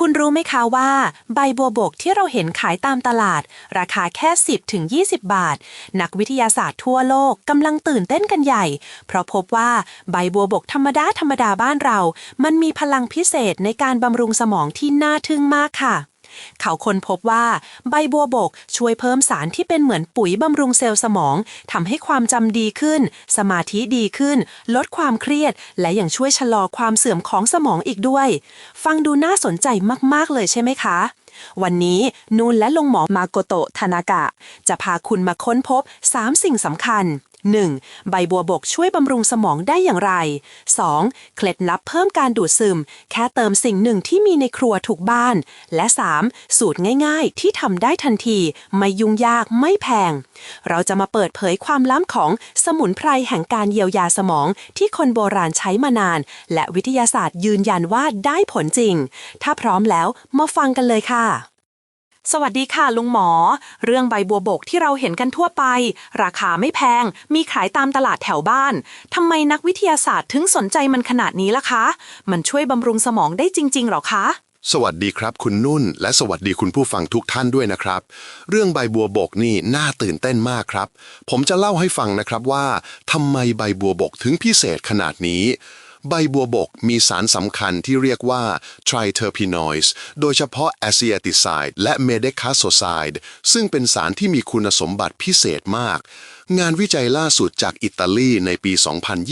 คุณรู้ไหมคะว่า ใบบัวบกที่เราเห็นขายตามตลาด ราคาแค่ 10ถึง20 บาท นักวิทยาศาสตร์ทั่วโลกกำลังตื่นเต้นกันใหญ่ เพราะพบว่าใบบัวบกธรรมดาธรรมดาบ้านเรา มันมีพลังพิเศษในการบำรุงสมองที่น่าทึ่งมากค่ะ เขาค้นพบว่าใบบัวบกช่วยเพิ่มสารที่เป็นเหมือนปุ๋ยบำรุงเซลล์สมองทำให้ความจำดีขึ้น สมาธิดีขึ้น ลดความเครียด และยังช่วยชะลอความเสื่อมของสมองอีกด้วย ฟังดูน่าสนใจมาก ๆ เลยใช่ไหมคะ วันนี้นูนและลงหมอมาโกโตะทานากะ จะพาคุณมาค้นพบ 3 สิ่งสำคัญ 1. ใบบัวบกช่วยบำรุงสมองได้อย่างไร 2. เคล็ดลับเพิ่มการดูดซึม แค่เติมสิ่งหนึ่งที่มีในครัวถูกบ้าน และ 3. สูตรง่ายๆ ที่ทำได้ทันที ไม่ยุ่งยากไม่แพง เราจะมาเปิดเผยความล้ำของสมุนไพรแห่งการเยียวยาสมอง ที่คนโบราณใช้มานาน และวิทยาศาสตร์ยืนยันว่าได้ผลจริง ถ้าพร้อมแล้วมาฟังกันเลยค่ะ สวัสดีค่ะลุงหมอ เรื่องใบบัวบกที่เราเห็นกันทั่วไป ราคาไม่แพง มีขายตามตลาดแถวบ้านทำไมนักวิทยาศาสตร์ถึงสนใจมันขนาดนี้ล่ะคะ มันช่วยบำรุงสมองได้จริง ๆหรอคะ สวัสดีครับคุณนุ่น และสวัสดีคุณผู้ฟังทุกท่านด้วยนะครับ เรื่องใบบัวบกนี่น่าตื่นเต้นมากครับ ผมจะเล่าให้ฟังนะครับว่าทำไมใบบัวบกถึงพิเศษขนาดนี้ ใบบัวบกมีสารสำคัญที่เรียกว่า triterpenoids โดยเฉพาะ aceticide และ medecasoside ซึ่งเป็นสารที่มีคุณสมบัติพิเศษมาก งานวิจัยล่าสุดจากอิตาลีในปี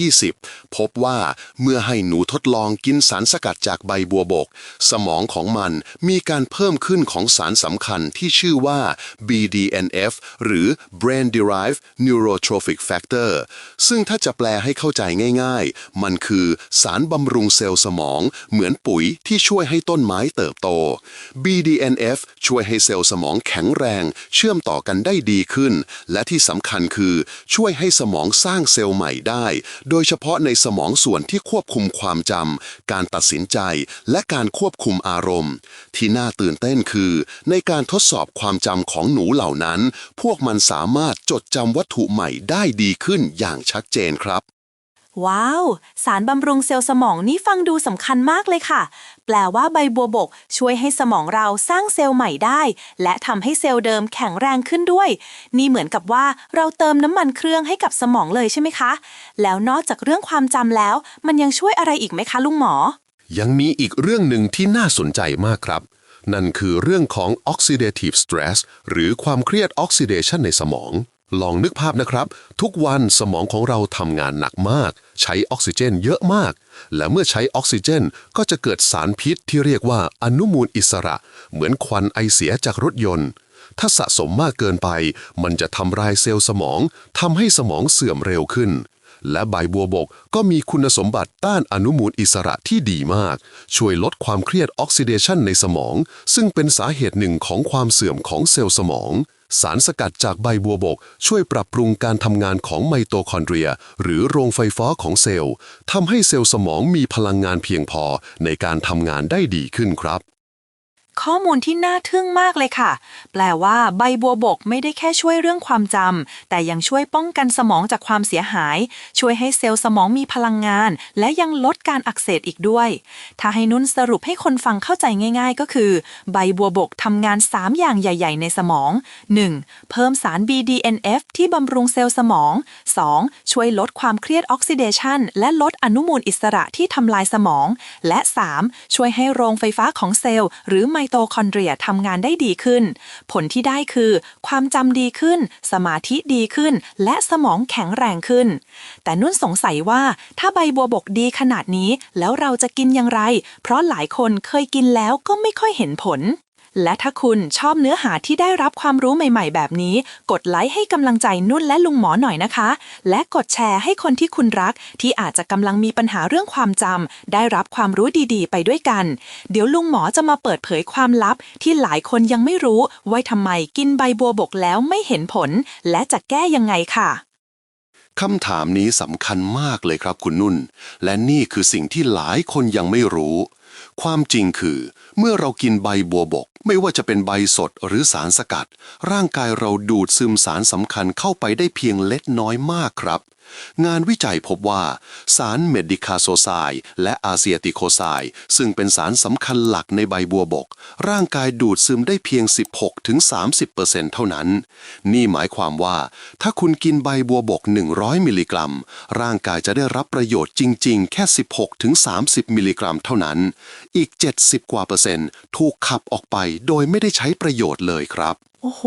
2020 พบว่าเมื่อให้หนูทดลองกินสารสกัดจากใบบัวบก สมองของมันมีการเพิ่มขึ้นของสารสำคัญที่ชื่อว่า BDNF หรือ Brain Derived Neurotrophic Factor ซึ่งถ้าจะแปลให้เข้าใจง่ายๆ มันคือสารบำรุงเซลล์สมอง เหมือนปุ๋ยที่ช่วยให้ต้นไม้เติบโต BDNF ช่วยให้เซลล์สมองแข็งแรง เชื่อมต่อกันได้ดีขึ้น และที่สำคัญคือช่วยให้สมองสร้างเซลล์ใหม่ได้ โดยเฉพาะในสมองส่วนที่ควบคุมความจำการตัดสินใจ และการควบคุมอารมณ์ ที่น่าตื่นเต้นคือ ในการทดสอบความจำของหนูเหล่านั้น พวกมันสามารถจดจำวัตถุใหม่ได้ดีขึ้นอย่างชัดเจนครับ ว้าว สารบำรุงเซลล์สมองนี่ฟังดูสำคัญมากเลยค่ะ แปลว่าใบบัวบก ช่วยให้สมองเราสร้างเซลล์ใหม่ได้ และทำให้เซลล์เดิมแข็งแรงขึ้นด้วย นี่เหมือนกับว่าเราเติมน้ำมันเครื่องให้กับสมองเลยใช่ไหมคะ แล้วนอกจากเรื่องความจำแล้ว มันยังช่วยอะไรอีกไหมคะ ลุงหมอ ยังมีอีกเรื่องหนึ่งที่น่าสนใจมากครับ นั่นคือเรื่องของ oxidative stress หรือความเครียด oxidation ในสมอง ลองนึกภาพนะครับ ทุกวันสมองของเราทำงานหนักมาก ใช้ออกซิเจนเยอะมาก และเมื่อใช้ออกซิเจนก็จะเกิดสารพิษที่เรียกว่าอนุมูลอิสระ เหมือนควันไอเสียจากรถยนต์ ถ้าสะสมมากเกินไป มันจะทำลายเซลล์สมองทำให้สมองเสื่อมเร็วขึ้น และใบบัวบกก็มีคุณสมบัติต้านอนุมูลอิสระที่ดีมาก ช่วยลดความเครียดออกซิเดชันในสมอง ซึ่งเป็นสาเหตุหนึ่งของความเสื่อมของเซลล์สมอง สารสกัดจากใบบัวบก ช่วยปรับปรุงการทำงานของไมโตคอนเดรีย หรือโรงไฟฟ้าของเซลล์ทำให้เซลล์สมองมีพลังงานเพียงพอในการทำงานได้ดีขึ้นครับ ข้อมูลที่น่าทึ่งมากเลยค่ะ แปลว่าใบบัวบกไม่ได้แค่ช่วยเรื่องความจำ แต่ยังช่วยป้องกันสมองจากความเสียหาย ช่วยให้เซลล์สมองมีพลังงาน และยังลดการอักเสบอีกด้วย ถ้าให้นุ่นสรุปให้คนฟังเข้าใจง่าย ๆ ก็คือ ใบบัวบกทำงาน 3 อย่างใหญ่ ๆ ในสมอง 1. เพิ่มสาร BDNF ที่บำรุงเซลล์สมอง 2. ช่วยลดความเครียดออกซิเดชันและลดอนุมูลอิสระที่ทำลายสมอง และ 3. ช่วยให้โรงไฟฟ้าของเซลล์ หรือไมโตคอนเดรียทำงานได้ดีขึ้น ผลที่ได้คือ ความจำดีขึ้น สมาธิดีขึ้น และสมองแข็งแรงขึ้น แต่นุ่นสงสัยว่าถ้าใบบัวบกดีขนาดนี้ แล้วเราจะกินอย่างไร เพราะหลายคนเคยกินแล้วก็ไม่ค่อยเห็นผล และถ้าคุณชอบเนื้อหาที่ได้รับความรู้ใหม่ๆ แบบนี้ กดไลค์ให้กำลังใจนุ่นและลุงหมอหน่อยนะคะ และกดแชร์ให้คนที่คุณรัก ที่อาจจะกำลังมีปัญหาเรื่องความจำได้รับความรู้ดีๆ ไปด้วยกัน เดี๋ยวลุงหมอจะมาเปิดเผยความลับ ที่หลายคนยังไม่รู้ว่าทำไมกินใบบัวบกแล้วไม่เห็นผล และจะแก้ยังไงค่ะ คำถามนี้สำคัญมากเลยครับคุณนุ่น และนี่คือสิ่งที่หลายคนยังไม่รู้ ความจริงคือ เมื่อเรากินใบบัวบก ไม่ว่าจะเป็นใบสดหรือสารสกัด ร่างกายเราดูดซึมสารสำคัญเข้าไปได้เพียงเล็กน้อยมากครับ งานวิจัยพบว่า สารเมดิคาโซไซและอาเซียติโคไซซึ่งเป็นสารสำคัญหลักในใบบัวบก ร่างกายดูดซึมได้เพียง 16-30%เท่านั้น นี่หมายความว่า ถ้าคุณกินใบบัวบก 100 มิลลิกรัม ร่างกายจะได้รับประโยชน์จริง ๆ แค่ 16-30 มิลลิกรัมเท่านั้น อีก 70 กว่าเปอร์เซ็นต์ถูกขับออกไปโดยไม่ได้ใช้ประโยชน์เลยครับ โอ้โห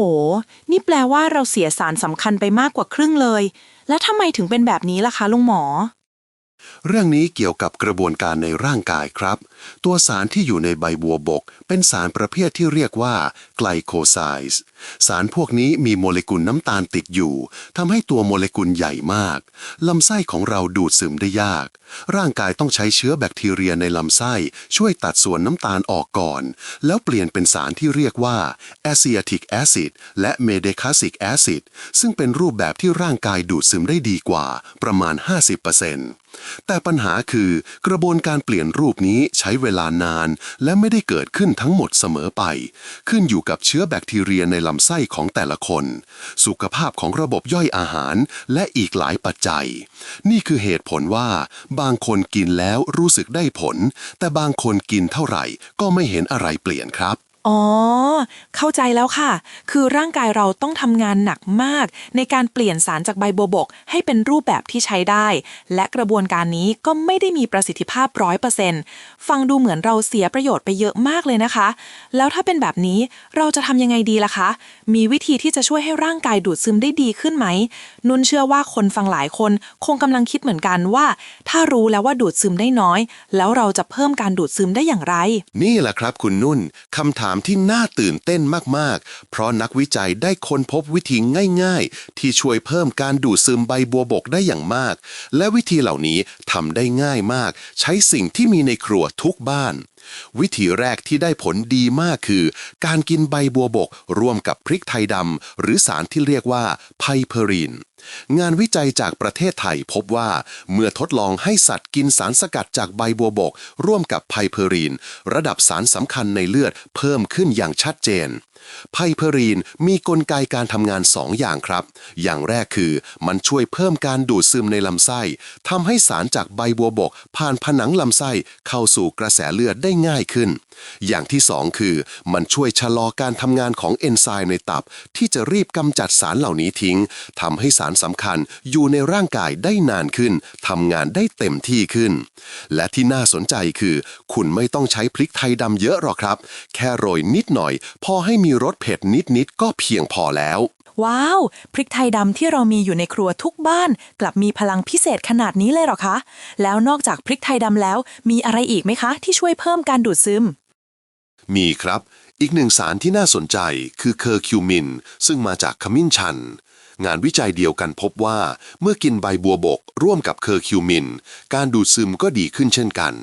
นี่แปลว่าเราเสียสารสำคัญไปมากกว่าครึ่งเลย แล้วทำไมถึงเป็นแบบนี้ล่ะคะลุงหมอ เรื่องนี้เกี่ยวกับกระบวนการในร่างกายครับตัวสารที่อยู่ในใบบัวบก เป็นสารประเภทที่เรียกว่าไกลโคไซส์สารพวกนี้มีโมเลกุลน้ำตาลติดอยู่ทำให้ตัวโมเลกุลใหญ่มาก ลำไส้ของเราดูดซึมได้ยาก ร่างกายต้องใช้เชื้อแบคทีเรียในลำไส้ช่วยตัดส่วนน้ำตาลออกก่อน แล้วเปลี่ยนเป็นสารที่เรียกว่า acetic acid และ medecasic acid ซึ่งเป็นรูปแบบที่ร่างกายดูดซึมได้ดีกว่า ประมาณ 50%แต่ปัญหาคือกระบวนการเปลี่ยนรูปนี้ใช้้เวลานาน และไม่ได้เกิดขึ้นทั้งหมดเสมอไป ขึ้นอยู่กับเชื้อแบคทีเรียในลำไส้ของแต่ละคน สุขภาพของระบบย่อยอาหาร และอีกหลายปัจจัย นี่คือเหตุผลว่า บางคนกินแล้วรู้สึกได้ผล แต่บางคนกินเท่าไหร่ก็ไม่เห็นอะไรเปลี่ยนครับ อ๋อ เข้าใจแล้วค่ะ คือร่างกายเราต้องทำงานหนักมาก ในการเปลี่ยนสารจากใบบัวบก ให้เป็นรูปแบบที่ใช้ได้ และกระบวนการนี้ก็ไม่ได้มีประสิทธิภาพร้อยเปอร์เซ็นต์ฟังดูเหมือนเราเสียประโยชน์ไปเยอะมากเลยนะคะ แล้วถ้าเป็นแบบนี้เราจะทำยังไงดีล่ะคะ มีวิธีที่จะช่วยให้ร่างกายดูดซึมได้ดีขึ้นไหม นุ่นเชื่อว่าคนฟังหลายคน คงกำลังคิดเหมือนกันว่า ถ้ารู้แล้วว่าดูดซึมได้น้อย แล้วเราจะเพิ่มการดูดซึมได้อย่างไร นี่แหละครับคุณนุ่นคำถามที่น่าตื่นเต้นมากๆ เพราะนักวิจัยได้ค้นพบวิธีง่ายๆ ที่ช่วยเพิ่มการดูดซึมใบบัวบกได้อย่างมาก และวิธีเหล่านี้ทำได้ง่ายมาก ใช้สิ่งที่มีในครัวทุกบ้าน วิธีแรกที่ได้ผลดีมากคือ การกินใบบัวบกร่วมกับพริกไทยดำหรือสารที่เรียกว่าไพเพอรีนงานวิจัยจากประเทศไทยพบว่า เมื่อทดลองให้สัตว์กินสารสกัดจากใบบัวบก ร่วมกับไพเพอรีนระดับสารสำคัญในเลือดเพิ่มขึ้นอย่างชัดเจนไพเพอรีนมีกลไกการทำงานสองอย่างครับ อย่างแรกคือมันช่วยเพิ่มการดูดซึมในลำไส้ทำให้สารจากใบบัวบก ผ่านผนังลำไส้เข้าสู่กระแสเลือดได้ง่ายขึ้น อย่างที่สองคือ มันช่วยชะลอการทำงานของเอนไซม์ในตับ ที่จะรีบกำจัดสารเหล่านี้ทิ้งทำให้สารสำคัญอยู่ในร่างกายได้นานขึ้นทำงานได้เต็มที่ขึ้น และที่น่าสนใจคือ คุณไม่ต้องใช้พริกไทยดำเยอะหรอกครับ แค่โรยนิดหน่อย พอให้มีรสเผ็ดนิดๆก็เพียงพอแล้ว ว้าว พริกไทยดำที่เรามีอยู่ในครัวทุกบ้าน กลับมีพลังพิเศษขนาดนี้เลยเหรอคะ แล้วนอกจากพริกไทยดำแล้ว มีอะไรอีกไหมคะ ที่ช่วยเพิ่มการดูดซึม มีครับ อีกหนึ่งสารที่น่าสนใจคือเคอร์คิวมิน ซึ่งมาจากขมิ้นชัน งานวิจัยเดียวกันพบว่า เมื่อกินใบบัวบก ร่วมกับเคอร์คิวมิน การดูดซึมก็ดีขึ้นเช่นกัน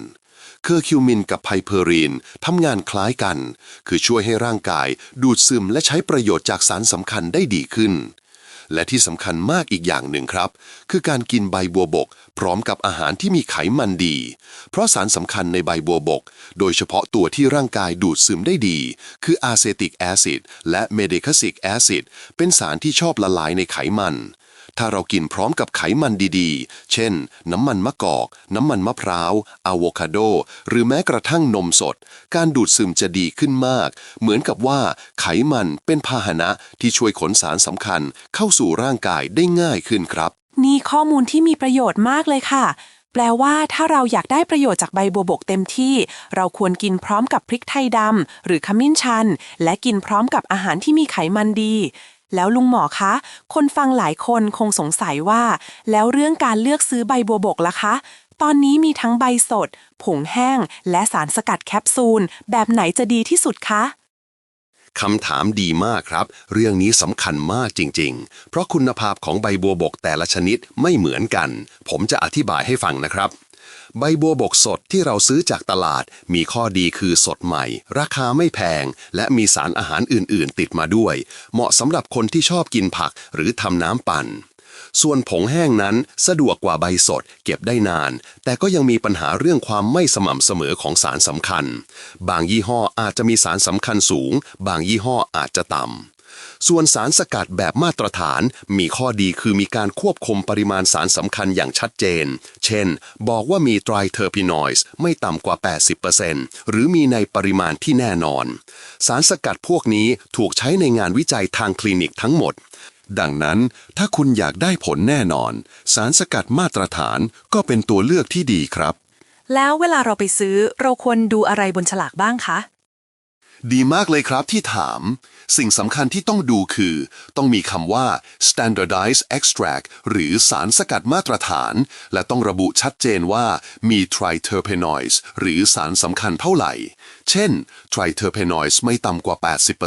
เคอร์คิวมินกับไพเพอรีนทำงานคล้ายกัน คือช่วยให้ร่างกายดูดซึมและใช้ประโยชน์จากสารสำคัญได้ดีขึ้น และที่สำคัญมากอีกอย่างหนึ่งครับ คือการกินใบบัวบก พร้อมกับอาหารที่มีไขมันดี เพราะสารสำคัญในใบบัวบก โดยเฉพาะตัวที่ร่างกายดูดซึมได้ดี คืออาเซติกแอซิดและเมเดคาซิกแอซิดเป็นสารที่ชอบละลายในไขมัน ถ้าเรากินพร้อมกับไขมันดีๆ เช่น น้ำมันมะกอก น้ำมันมะพร้าวอะโวคาโด หรือแม้กระทั่งนมสด การดูดซึมจะดีขึ้นมาก เหมือนกับว่าไขมันเป็นพาหนะที่ช่วยขนสารสำคัญเข้าสู่ร่างกายได้ง่ายขึ้นครับ นี่ข้อมูลที่มีประโยชน์มากเลยค่ะ แปลว่าถ้าเราอยากได้ประโยชน์จากใบบัวบกเต็มที่ เราควรกินพร้อมกับพริกไทยดำหรือขมิ้นชัน และกินพร้อมกับอาหารที่มีไขมันดี แล้วลุงหมอคะ คนฟังหลายคนคงสงสัยว่า แล้วเรื่องการเลือกซื้อใบบัวบกล่ะคะ ตอนนี้มีทั้งใบสด ผงแห้ง และสารสกัดแคปซูล แบบไหนจะดีที่สุดคะคำถามดีมากครับ เรื่องนี้สำคัญมากจริง ๆ เพราะคุณภาพของใบบัวบกแต่ละชนิดไม่เหมือนกัน ผมจะอธิบายให้ฟังนะครับ ใบบัวบกสดที่เราซื้อจากตลาดมีข้อดีคือสดใหม่ ราคาไม่แพง และมีสารอาหารอื่น ๆ ติดมาด้วย เหมาะสำหรับคนที่ชอบกินผักหรือทำน้ำปั่น ส่วนผงแห้งนั้นสะดวกกว่าใบสดเก็บได้นาน แต่ก็ยังมีปัญหาเรื่องความไม่สม่ำเสมอของสารสำคัญ บางยี่ห้ออาจจะมีสารสำคัญสูง บางยี่ห้ออาจจะต่ำ ส่วนสารสกัดแบบมาตรฐานมีข้อดีคือมีการควบคุมปริมาณสารสำคัญอย่างชัดเจน เช่น บอกว่ามีไตรเทอร์พินอยส์ไม่ต่ำกว่า 80%หรือมีในปริมาณที่แน่นอน สารสกัดพวกนี้ถูกใช้ในงานวิจัยทางคลินิกทั้งหมด ดังนั้นถ้าคุณอยากได้ผลแน่นอน สารสกัดมาตรฐานก็เป็นตัวเลือกที่ดีครับ แล้วเวลาเราไปซื้อเราควรดูอะไรบนฉลากบ้างคะ ดีมากเลยครับที่ถาม สิ่งสำคัญที่ต้องดูคือ ต้องมีคำว่า standardized extract หรือสารสกัดมาตรฐาน และต้องระบุชัดเจนว่ามี triterpenoids หรือสารสำคัญเท่าไหร่ เช่น triterpenoids ไม่ต่ำกว่า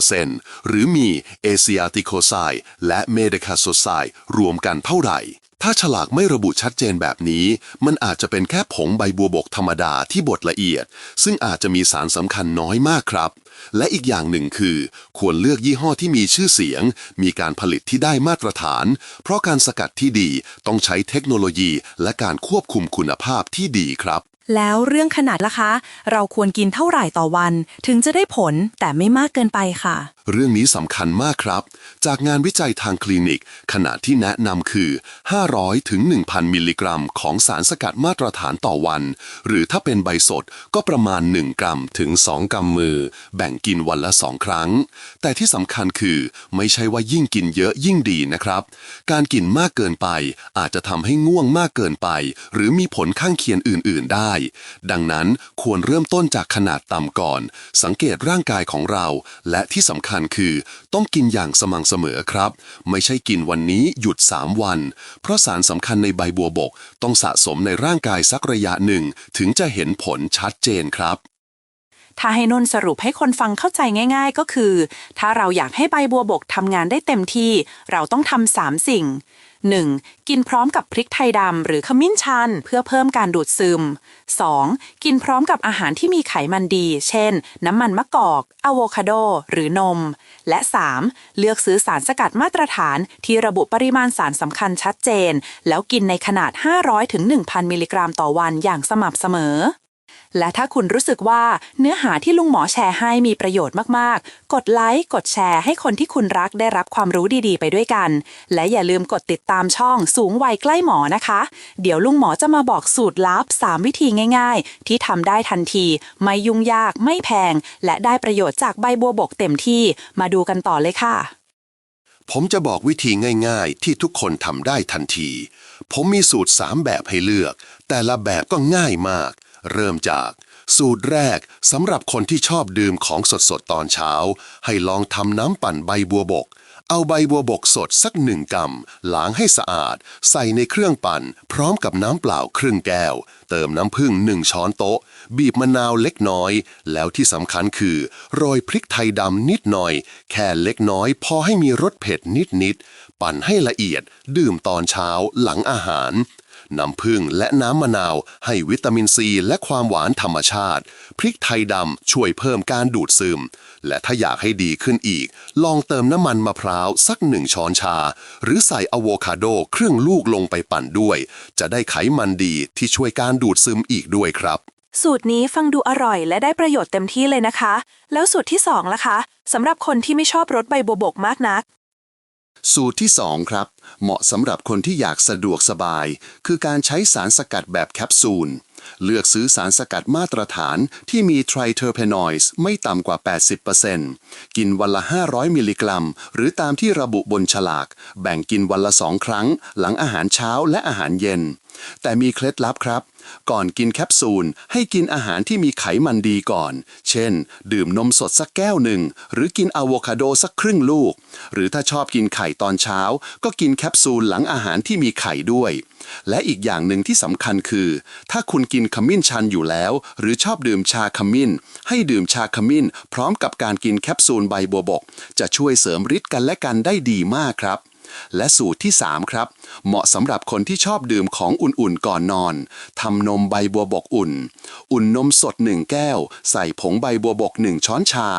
80%หรือมี asiaticoside และ medicasoside รวมกันเท่าไหร่ ถ้าฉลากไม่ระบุชัดเจนแบบนี้ มันอาจจะเป็นแค่ผงใบบัวบกธรรมดาที่บดละเอียด ซึ่งอาจจะมีสารสำคัญน้อยมากครับ และอีกอย่างหนึ่งคือ ควรเลือกยี่ห้อที่มีชื่อเสียง มีการผลิตที่ได้มาตรฐาน เพราะการสกัดที่ดีต้องใช้เทคโนโลยี และการควบคุมคุณภาพที่ดีครับ แล้วเรื่องขนาดล่ะคะ เราควรกินเท่าไหร่ต่อวัน ถึงจะได้ผลแต่ไม่มากเกินไปค่ะ เรื่องนี้สำคัญมากครับ จากงานวิจัยทางคลินิก ขนาดที่แนะนำคือ 500 ถึง 1,000 มิลลิกรัม ของสารสกัดมาตรฐานต่อวัน หรือถ้าเป็นใบสดก็ประมาณ 1 กรัมถึง 2กรัมมือ แบ่งกินวันละ 2 ครั้ง แต่ที่สำคัญคือไม่ใช่ว่ายิ่งกินเยอะยิ่งดีนะครับ การกินมากเกินไปอาจจะทำให้ง่วงมากเกินไป หรือมีผลข้างเคียงอื่น ๆ ได้ดังนั้นควรเริ่มต้นจากขนาดต่ำก่อน สังเกตร่างกายของเรา และที่สำคัญคือ ต้องกินอย่างสม่ำเสมอครับ ไม่ใช่กินวันนี้หยุด 3 วัน เพราะสารสำคัญในใบบัวบก ต้องสะสมในร่างกายสักระยะหนึ่ง ถึงจะเห็นผลชัดเจนครับถ้าให้นนสรุปให้คนฟังเข้าใจง่ายๆก็คือ ถ้าเราอยากให้ใบบัวบกทำงานได้เต็มที่ เราต้องทำสามสิ่ง 1. กินพร้อมกับพริกไทยดำหรือขมิ้นชัน เพื่อเพิ่มการดูดซึม 2. กินพร้อมกับอาหารที่มีไขมันดี เช่น น้ำมันมะกอกอะโวคาโด หรือนม และ 3. เลือกซื้อสารสกัดมาตรฐานที่ระบุปริมาณสารสำคัญชัดเจน แล้วกินในขนาด 500ถึง1,000 มิลลิกรัมต่อวันอย่างสม่ำเสมอ และถ้าคุณรู้สึกว่าเนื้อหาที่ลุงหมอแชร์ให้มีประโยชน์มากๆ กดไลค์ กดแชร์ให้คนที่คุณรักได้รับความรู้ดีๆ ไปด้วยกัน และอย่าลืมกดติดตามช่องสูงวัยใกล้หมอนะคะ เดี๋ยวลุงหมอจะมาบอกสูตรลับ 3 วิธีง่าย ๆ ที่ทำได้ทันที ไม่ยุ่งยากไม่แพง และได้ประโยชน์จากใบบัวบกเต็มที่ มาดูกันต่อเลยค่ะ ผมจะบอกวิธีง่าย ๆ ที่ทุกคนทำได้ทันที ผมมีสูตร 3 แบบให้เลือก แต่ละแบบก็ง่ายมาก เริ่มจากสูตรแรกสำหรับคนที่ชอบดื่มของสดๆ ตอนเช้า ให้ลองทำน้ำปั่นใบบัวบก เอาใบบัวบกสดสักหนึ่งกำล้างให้สะอาด ใส่ในเครื่องปั่น พร้อมกับน้ำเปล่าครึ่งแก้ว เติมน้ำผึ้งหนึ่งช้อนโต๊ะ บีบมะนาวเล็กน้อย แล้วที่สำคัญคือ โรยพริกไทยดำนิดหน่อย แค่เล็กน้อย พอให้มีรสเผ็ดนิดๆปั่นให้ละเอียด ดื่มตอนเช้าหลังอาหาร น้ำผึ้งและน้ำมะนาว ให้วิตามินซีและความหวานธรรมชาติ พริกไทยดำช่วยเพิ่มการดูดซึม และถ้าอยากให้ดีขึ้นอีก ลองเติมน้ำมันมะพร้าวสักหนึ่งช้อนชา หรือใส่อะโวคาโดครึ่งลูกลงไปปั่นด้วย จะได้ไขมันดีที่ช่วยการดูดซึมอีกด้วยครับสูตรนี้ฟังดูอร่อยและได้ประโยชน์เต็มที่เลยนะคะ แล้วสูตรที่สองล่ะคะสำหรับคนที่ไม่ชอบรสใบบัวบกมากนัก สูตรที่ 2 ครับ เหมาะสำหรับคนที่อยากสะดวกสบาย คือการใช้สารสกัดแบบแคปซูล เลือกซื้อสารสกัดมาตรฐานที่มีไทรเทอร์เพนอยส์ไม่ต่ำกว่า 80%กินวันละ 500 มิลลิกรัม หรือตามที่ระบุบนฉลาก แบ่งกินวันละ 2 ครั้ง หลังอาหารเช้าและอาหารเย็น แต่มีเคล็ดลับครับ ก่อนกินแคปซูล ให้กินอาหารที่มีไขมันดีก่อน เช่น ดื่มนมสดสักแก้วหนึ่ง หรือกินอะโวคาโดสักครึ่งลูก หรือถ้าชอบกินไข่ตอนเช้า ก็กินแคปซูลหลังอาหารที่มีไข่ด้วย และอีกอย่างหนึ่งที่สำคัญคือ ถ้าคุณกินขมิ้นชันอยู่แล้ว หรือชอบดื่มชาขมิ้น ให้ดื่มชาขมิ้น พร้อมกับการกินแคปซูลใบบัวบก จะช่วยเสริมฤทธิ์กันและกันได้ดีมากครับ และสูตรที่ 3 ครับ เหมาะสำหรับคนที่ชอบดื่มของอุ่นๆก่อนนอนทำนมใบบัวบกอุ่น อุ่นนมสด 1 แก้ว ใส่ผงใบบัวบก 1 ช้อนชา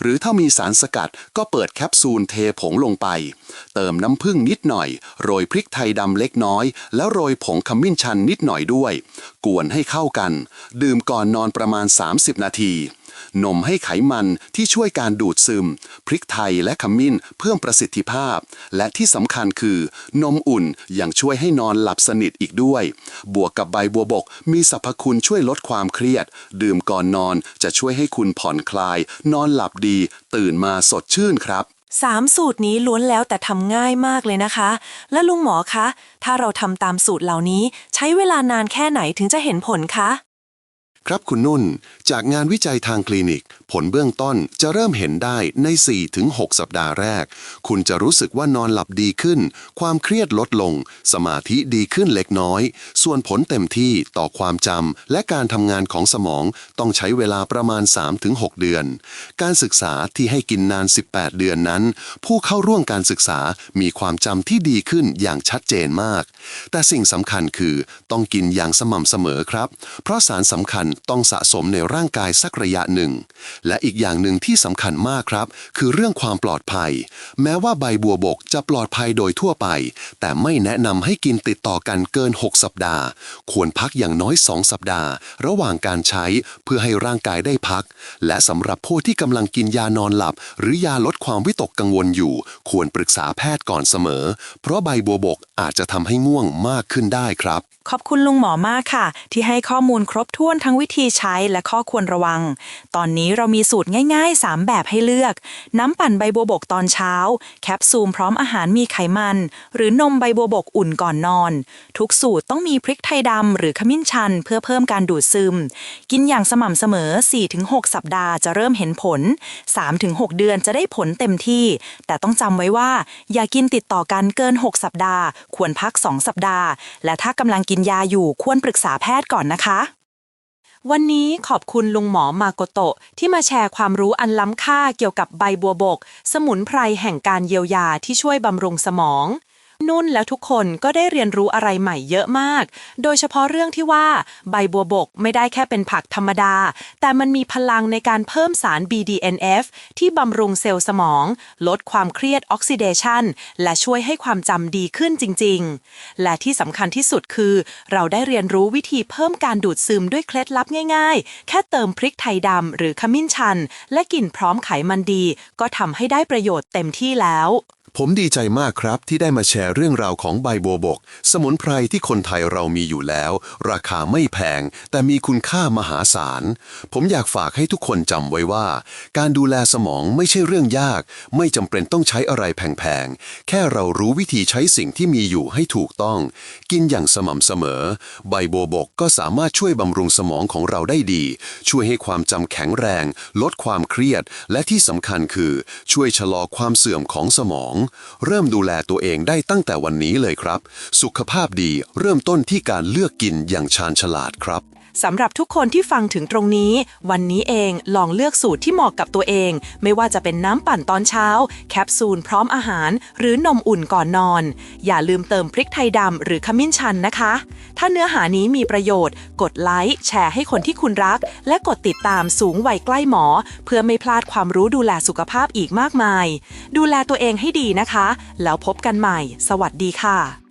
หรือถ้ามีสารสกัดก็เปิดแคปซูลเทผงลงไป เติมน้ำผึ้งนิดหน่อย โรยพริกไทยดำเล็กน้อย แล้วโรยผงขมิ้นชันนิดหน่อยด้วย กวนให้เข้ากัน ดื่มก่อนนอนประมาณ 30 นาที นมให้ไขมันที่ช่วยการดูดซึม พริกไทยและขมิ้นเพิ่มประสิทธิภาพ และที่สำคัญคือ นมอุ่นยังช่วยให้นอนหลับสนิทอีกด้วย บวกกับใบบัวบก มีสรรพคุณช่วยลดความเครียด ดื่มก่อนนอนจะช่วยให้คุณผ่อนคลาย นอนหลับดี ตื่นมาสดชื่นครับสามสูตรนี้ล้วนแล้วแต่ทำง่ายมากเลยนะคะ และลุงหมอคะ ถ้าเราทำตามสูตรเหล่านี้ ใช้เวลานานแค่ไหนถึงจะเห็นผลคะ ครับคุณนุ่น จากงานวิจัยทางคลินิก ผลเบื้องต้นจะเริ่มเห็นได้ใน 4-6 สัปดาห์แรก คุณจะรู้สึกว่านอนหลับดีขึ้น ความเครียดลดลง สมาธิดีขึ้นเล็กน้อย ส่วนผลเต็มที่ต่อความจำและการทำงานของสมองต้องใช้เวลาประมาณ 3-6 เดือน การศึกษาที่ให้กินนาน 18 เดือนนั้น ผู้เข้าร่วมการศึกษามีความจำที่ดีขึ้นอย่างชัดเจนมาก แต่สิ่งสำคัญคือต้องกินอย่างสม่ำเสมอครับ เพราะสารสำคัญต้องสะสมในร่างกายสักระยะหนึ่งและอีกอย่างหนึ่งที่สำคัญมากครับ คือเรื่องความปลอดภัย แม้ว่าใบบัวบกจะปลอดภัยโดยทั่วไป แต่ไม่แนะนำให้กินติดต่อกันเกิน 6 สัปดาห์ ควรพักอย่างน้อย 2 สัปดาห์ ระหว่างการใช้เพื่อให้ร่างกายได้พัก และสำหรับผู้ที่กำลังกินยานอนหลับ หรือยาลดความวิตกกังวลอยู่ ควรปรึกษาแพทย์ก่อนเสมอ เพราะใบบัวบกอาจจะทำให้ง่วงมากขึ้นได้ครับ ขอบคุณลุงหมอมากค่ะ ที่ให้ข้อมูลครบถ้วนทั้งวิธีใช้และข้อควรระวัง ตอนนี้เรามีสูตรง่ายๆ 3 แบบให้เลือก น้ำปั่นใบบัวบกตอนเช้า แคปซูลพร้อมอาหารมีไขมัน หรือนมใบบัวบกอุ่นก่อนนอน ทุกสูตรต้องมีพริกไทยดำหรือขมิ้นชัน เพื่อเพิ่มการดูดซึม กินอย่างสม่ำเสมอ 4-6 สัปดาห์จะเริ่มเห็นผล 3-6 เดือนจะได้ผลเต็มที่ แต่ต้องจำไว้ว่า อย่ากินติดต่อกันเกิน 6 สัปดาห์ ควรพัก 2 สัปดาห์ และถ้ากำลังกินยาอยู่ควรปรึกษาแพทย์ก่อนนะคะ วันนี้ขอบคุณลุงหมอมาโกโตะที่มาแชร์ความรู้อันล้ำค่าเกี่ยวกับใบบัวบก สมุนไพรแห่งการเยียวยาที่ช่วยบำรุงสมอง นุ่นและทุกคนก็ได้เรียนรู้อะไรใหม่เยอะมาก โดยเฉพาะเรื่องที่ว่าใบบัวบกไม่ได้แค่เป็นผักธรรมดา แต่มันมีพลังในการเพิ่มสาร BDNF ที่บำรุงเซลล์สมอง ลดความเครียดออกซิเดชันและช่วยให้ความจำดีขึ้นจริง ๆ และที่สำคัญที่สุดคือ เราได้เรียนรู้วิธีเพิ่มการดูดซึมด้วยเคล็ดลับง่าย ๆ แค่เติมพริกไทยดำหรือขมิ้นชัน และกินพร้อมไขมันดี ก็ทำให้ได้ประโยชน์เต็มที่แล้ว ผมดีใจมากครับที่ได้มาแชร์เรื่องราวของใบบัวบก สมุนไพรที่คนไทยเรามีอยู่แล้ว ราคาไม่แพง แต่มีคุณค่ามหาศาล ผมอยากฝากให้ทุกคนจำไว้ว่า การดูแลสมองไม่ใช่เรื่องยาก ไม่จำเป็นต้องใช้อะไรแพงๆ แค่เรารู้วิธีใช้สิ่งที่มีอยู่ให้ถูกต้อง กินอย่างสม่ำเสมอ ใบบัวบกก็สามารถช่วยบำรุงสมองของเราได้ดี ช่วยให้ความจำแข็งแรง ลดความเครียด และที่สำคัญคือ ช่วยชะลอความเสื่อมของสมองเริ่มดูแลตัวเองได้ตั้งแต่วันนี้เลยครับ สุขภาพดีเริ่มต้นที่การเลือกกินอย่างชาญฉลาดครับ สำหรับทุกคนที่ฟังถึงตรงนี้ วันนี้เองลองเลือกสูตรที่เหมาะกับตัวเอง ไม่ว่าจะเป็นน้ำปั่นตอนเช้า แคปซูลพร้อมอาหาร หรือนมอุ่นก่อนนอน อย่าลืมเติมพริกไทยดำหรือขมิ้นชันนะคะ ถ้าเนื้อหานี้มีประโยชน์ กดไลค์แชร์ให้คนที่คุณรัก และกดติดตามสูงวัยใกล้หมอ เพื่อไม่พลาดความรู้ดูแลสุขภาพอีกมากมาย ดูแลตัวเองให้ดีนะคะ แล้วพบกันใหม่ สวัสดีค่ะ